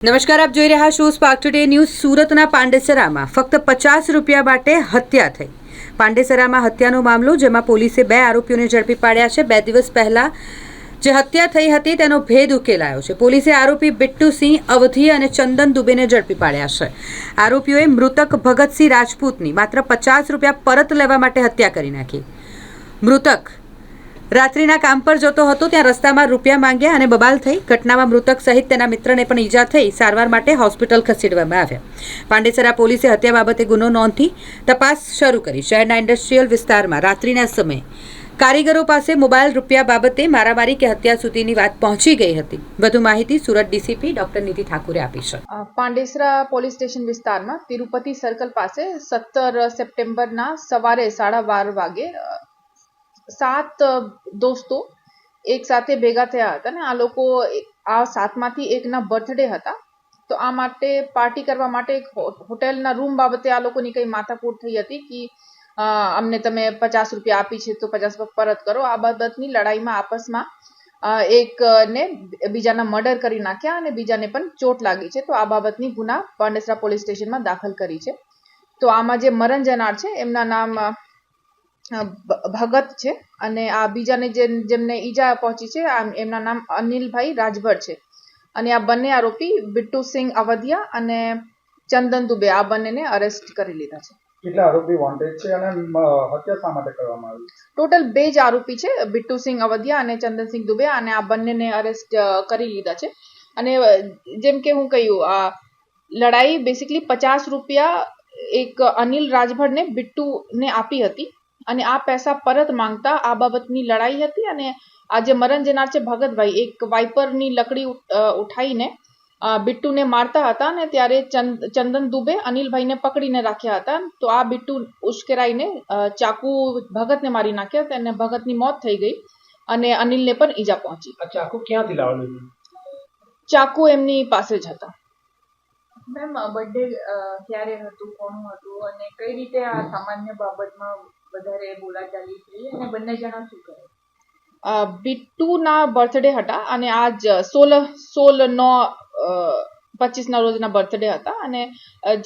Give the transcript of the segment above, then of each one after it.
નમસ્કાર, આપ જોઈ રહ્યા છો સ્પાર્ક ટુડે ન્યૂઝ સુરતના પાંડેસરામાં ફક્ત પચાસ રૂપિયા માટે હત્યા થઈ. પાંડેસરામાં હત્યાનો મામલો, જેમાં પોલીસે બે આરોપીઓને ઝડપી પાડ્યા છે. બે દિવસ પહેલા જે હત્યા થઈ હતી, તેનો ભેદ ઉકેલાયો છે. પોલીસે આરોપી બિટ્ટુસિંહ અવધી અને ચંદન દુબેને ઝડપી પાડ્યા છે. આરોપીઓએ મૃતક ભગતસિંહ રાજપૂતની માત્ર પચાસ રૂપિયા પરત લેવા માટે હત્યા કરી નાખી. મૃતક રાત્રિના કામ પર જતો હતો, ત્યાં રસ્તામાં રૂપિયા માંગ્યા અને બબાલ થઈ ઘટનામાં મૃતક સહિત તેના મિત્રને પણ ઈજા થઈ સારવાર માટે હોસ્પિટલ ખસેડવામાં આવ્યા. પાંડેસરા પોલીસે હત્યા બાબતે ગુનો નોંધી તપાસ શરૂ કરી. શહેરના ઇન્ડસ્ટ્રીયલ વિસ્તારમાં રાત્રિના સમયે કારીગરો પાસે મોબાઈલ રૂપિયા બાબતે મારામારી કે હત્યા સુધીની વાત પહોંચી ગઈ હતી. વધુ માહિતી સુરત ડીસીપી ડોક્ટર નિધિ ઠાકુરે આપી છે. પાંડેસરા પોલીસ સ્ટેશન વિસ્તારમાં તિરુપતિ સર્કલ પાસે સત્તર સપ્ટેમ્બરના સવારે સાડા બાર વાગે સાત દોસ્તો એક સાથે ભેગા થયા હતા ને. આ લોકો આ સાતમાંથી એકના બર્થડે હતા. તો આ માટે પાર્ટી કરવા માટે એક હોટેલના રૂમ બાબતે આ લોકોની કંઈ માથાકૂટ થઈ હતી કે અમને તમે પચાસ રૂપિયા આપી છે તો પચાસ રૂપિયા પરત કરો. આ બાબતની લડાઈમાં આપસમાં એક એકને બીજાના મર્ડર કરી નાખ્યા અને બીજાને પણ ચોટ લાગી છે. તો આ બાબતની ગુના પાંડેસરા પોલીસ સ્ટેશનમાં દાખલ કરી છે. તો આમાં જે મરણ જનાર છે, એમના નામ ભગત છે અને આ બીજાને જે જેમને ઈજા પહોંચી છે એમના નામ અનિલભાઈ રાજભર છે. અને આ બંને આરોપી બિટ્ટુસિંહ અવધિયા અને ચંદન દુબે આ બંનેને અરેસ્ટ કરી લીધા છે. કેટલા આરોપી વોન્ટેડ છે અને હત્યા શા માટે કરવામાં આવી ટોટલ બે જ આરોપી છે બિટ્ટુસિંહ અવધિયા અને ચંદનસિંહ દુબે અને આ બંનેને અરેસ્ટ કરી લીધા છે. અને જેમ કે હું કહ્યું આ લડાઈ બેસિકલી પચાસ રૂપિયા એક અનિલ રાજભરને બિટ્ટુને આપી હતી. અને આ પૈસા પરત માંગતા આ બાબતની લડાઈ હતી અને આજે મરણ જનાર છે ભગતભાઈ. એક વાઇપરની લકડી ઉઠાઈને બિટ્ટુને મારતા હતા અને ત્યારે ચંદન દુબે અનિલભાઈને પકડીને રાખ્યા હતા. તો આ બિટ્ટુ ઉશ્કેરાઈને ચાકુ ભગતને મારી નાખ્યા તેને ભગતની મોત થઈ ગઈ અને અનિલને પણ ઈજા પહોંચી. ચાકુ ક્યાંથી લાવવાનું? ચાકુ એમની પાસે જ હતા. મેમ બર્થડે ક્યારે હતું કોનું હતું અને કઈ રીતે આ સામાન્ય બાબતમાં વધારે બોલાચાલી થઈ અને બંને જણા શું કરે? બિટ્ટુના બર્થડે હતા અને આજ સોળ સોળ નો પચીસના રોજના બર્થડે હતા અને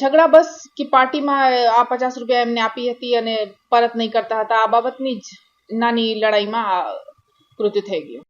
ઝઘડા બસ કે પાર્ટીમાં આ પચાસ રૂપિયા એમને આપી હતી અને પરત નહીં કરતા હતા. આ બાબતની જ નાની લડાઈમાં આ કૃત્ય થઈ ગયું.